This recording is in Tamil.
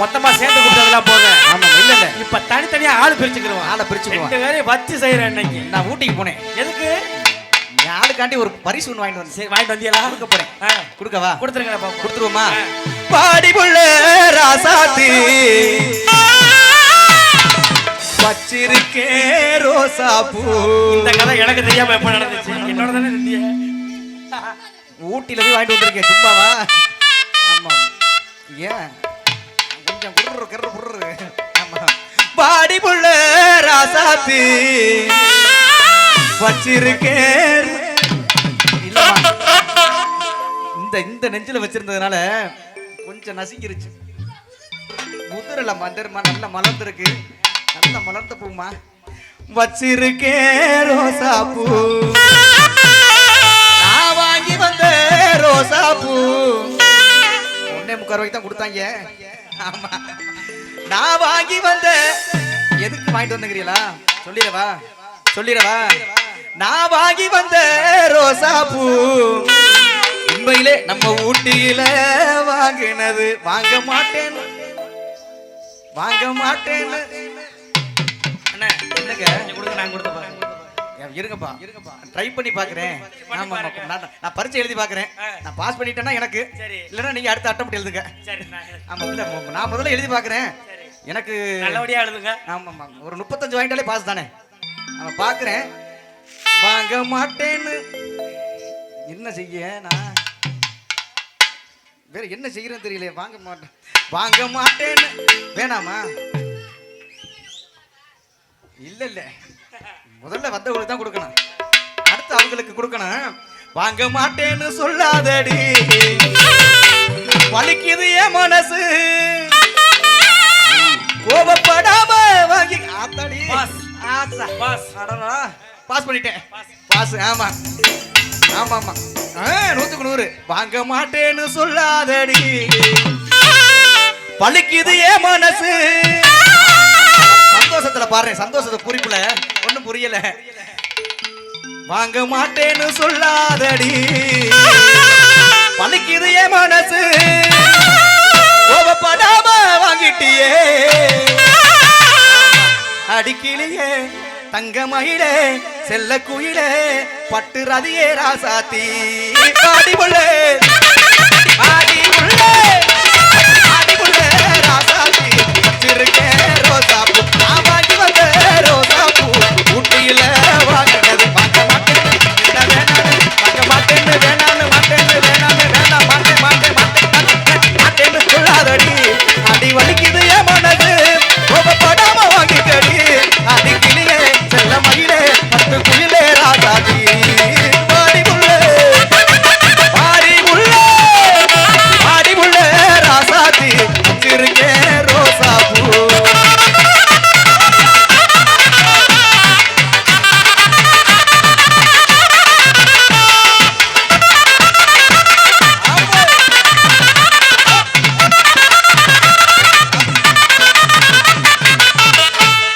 மொத்தமா சேர்ந்து கொடுத்ததெல்லாம் போக ஆமா இல்ல இல்ல. இப்ப தனித்தனியா ஆள் பிரிச்சுக்கிறோம் ஆளை பிரிச்சுக்குவோம். ரெண்டு பேரையும் வச்சு செய்யறேன் இன்னைக்கு. நான் ஊட்டிக்கு போனேன். எதுக்கு? ஆளுக்காண்டி ஒரு பரிசு ஒன்று வாங்கிட்டு வந்தேன் சரி வாங்கிட்டு வந்தியலா கொடுக்க போறேன். கொடுக்கவா கொடுத்துருங்க கொடுத்துருவோமா? பாடி புள்ள ராசாத்தி. வச்சிருக்கேன் ரோசா பூ. இந்த கதை எனக்கு தெரியாம எப்ப நடந்துச்சு? என்னோட தானே இருந்திய ஊட்டில போய் வாங்கிட்டு வந்திருக்கேன் சும்மாவா? ஆமா ஏன்? கொஞ்சம் குர்ரு குர்ரு ஆமா. பாடி புள்ள ராசாத்தி. வச்சிருக்கேன். இந்த இந்த நெஞ்சில வச்சிருந்ததுனால கொஞ்சம் நசுங்கிருச்சு. முதுரல மந்தர்மா நல்ல மலர்ந்துருக்கு. நல்ல மலர்ந்த பூமா. வச்சிருக்கேன் ரோசா பூ. நான் வாங்கி வந்த ரோசா பூ. ஒன்னே முக்கால் ரூபாய்க்கு தான் கொடுத்தாங்க. ஆமா. நான் வாங்கி வந்த எதுக்கு வாங்கிட்டு வந்துக்கிறீங்களா சொல்லிடவா. சொல்லிடவா. நான் வாங்கி வந்த ரோசா பூ உண்மையிலே நம்ம ஊட்டியில வாங்கினது. வாங்க மாட்டேன். வாங்க மாட்டேன்னு அண்ணே என்னங்க? கொடுங்க நான் கொடுத்து பாருங்க. இருங்கப்பா. இருங்கப்பா. ட்ரை பண்ணி பார்க்கறேன் ஆமா நான் பரீட்சை எழுதி பார்க்கறேன் ஆ. நான் பாஸ் பண்ணிட்டேன்னா எனக்கு. சரி. இல்லைன்னா நீங்க அடுத்த அட்டம் எழுதுங்க. ஆமா இல்ல நான் முதல்ல எழுதி பார்க்கறேன் சரி. எனக்கு நல்லபடியா எழுதுங்க. ஆமா ஆமா ஒரு முப்பத்தஞ்சு வாங்கிட்டாலே பாஸ் தானே. நான் பார்க்கறேன் வாங்க மாட்டேன்னு. என்ன செய்ய நான்? வேற என்ன செய்யறேன்னு தெரியல வாங்க மாட்டேன் வாங்க மாட்டேன்னு. வேணாமா? இல்ல இல்ல. முதல்ல வந்தவங்களுக்கு தான் கொடுக்கணும். அடுத்து அவங்களுக்கு கொடுக்கணும். வாங்க மாட்டேன்னு சொல்லாதடி. வலிக்குது என் மனசு. கோபப்படாம வாங்கி ஆத்தாடி. பாஸ். ஆசா. பாஸ். அடடா. பாஸ் பண்ணிட்டேன். பாஸ். ஆமா. ஆமா ஆமா நூத்துக்கு நூறு. வாங்க மாட்டேன்னு சொல்லாதடி. பலிக்குது என் மனசு. சந்தோஷத்துல பாடுறேன் சந்தோஷத்தை குறிப்புல ஒண்ணும் புரியல. வாங்க மாட்டேன்னு சொல்லாதடி. பலிக்குது என் மனசு. கோபப்படாம வாங்கிட்டியே. அடிக்கிளியே தங்க மயிலே செல்ல குயிலே பட்டு ரதியே ராசாத்தி. ஆடி